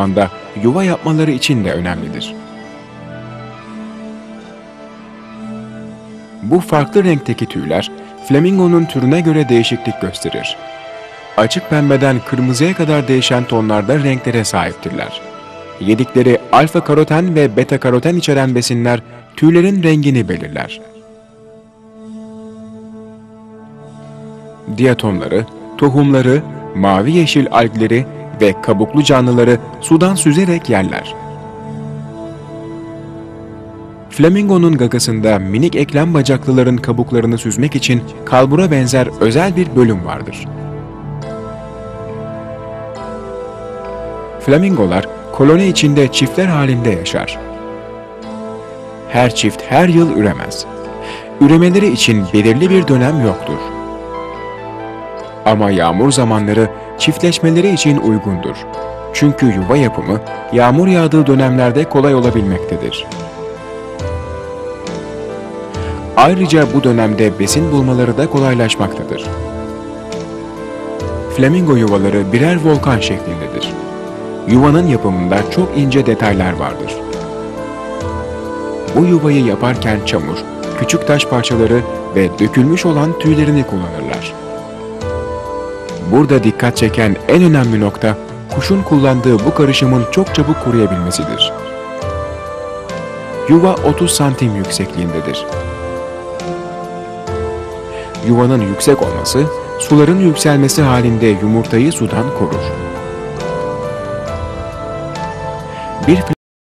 anda yuva yapmaları için de önemlidir. Bu farklı renkteki tüyler flamingonun türüne göre değişiklik gösterir. Açık pembeden kırmızıya kadar değişen tonlarda renklere sahiptirler. Yedikleri alfa karoten ve beta karoten içeren besinler tüylerin rengini belirler. Diatomları, tohumları, mavi yeşil algleri ve kabuklu canlıları sudan süzerek yerler. Flamingonun gagasında minik eklem bacaklıların kabuklarını süzmek için kalbura benzer özel bir bölüm vardır. Flamingolar koloni içinde çiftler halinde yaşar. Her çift her yıl üremez. Üremeleri için belirli bir dönem yoktur. Ama yağmur zamanları çiftleşmeleri için uygundur. Çünkü yuva yapımı yağmur yağdığı dönemlerde kolay olabilmektedir. Ayrıca bu dönemde besin bulmaları da kolaylaşmaktadır. Flamingo yuvaları birer volkan şeklindedir. Yuvanın yapımında çok ince detaylar vardır. Bu yuvayı yaparken çamur, küçük taş parçaları ve dökülmüş olan tüylerini kullanırlar. Burada dikkat çeken en önemli nokta kuşun kullandığı bu karışımın çok çabuk kuruyabilmesidir. Yuva 30 santim yüksekliğindedir. Yuvanın yüksek olması, suların yükselmesi halinde yumurtayı sudan korur. Bir